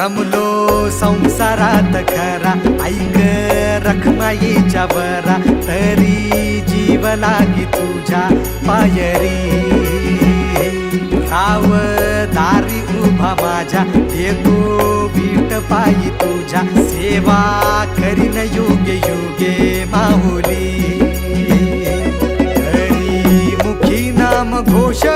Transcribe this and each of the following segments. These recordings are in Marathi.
रमलो संसारात खरा. ऐक रखमाईच्या बरा तरी जीव लागी तुझ्या पायरी. राव दारी उभा माझ्या. येतो बीट पायी तुझ्या. सेवा करीन योग्य योगे माहुली. हरी मुखी नाम घोष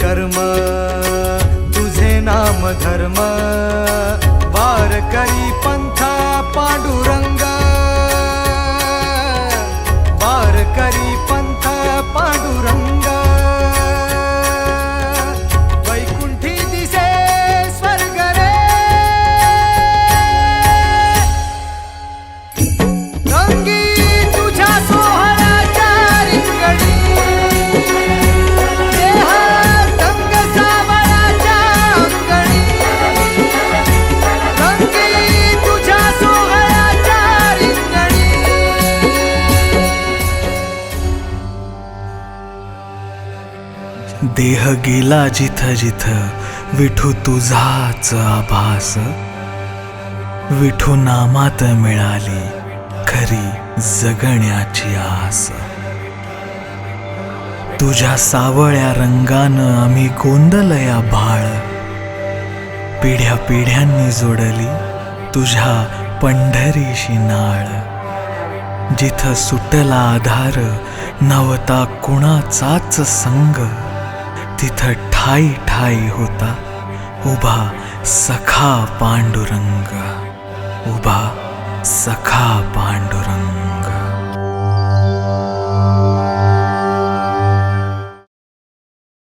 कर्म तुझे नाम धर्म वार करी पंथा पांडुरंग देह गेला जिथ जिथ विठू तुझाच आभास. विठू नामात मिळाली खरी जगण्याची आस. तुझ्या सावळ्या रंगानं आम्ही गोंदलया भाळ पिढ्या पिढ्यांनी जोडली तुझ्या पंढरीशी नाळ. जिथं सुटला आधार नवता कुणाचाच संग. तिथं ठाई ठाई होता. उभा सखा पांडुरंग. उभा सखा पांडुरंग.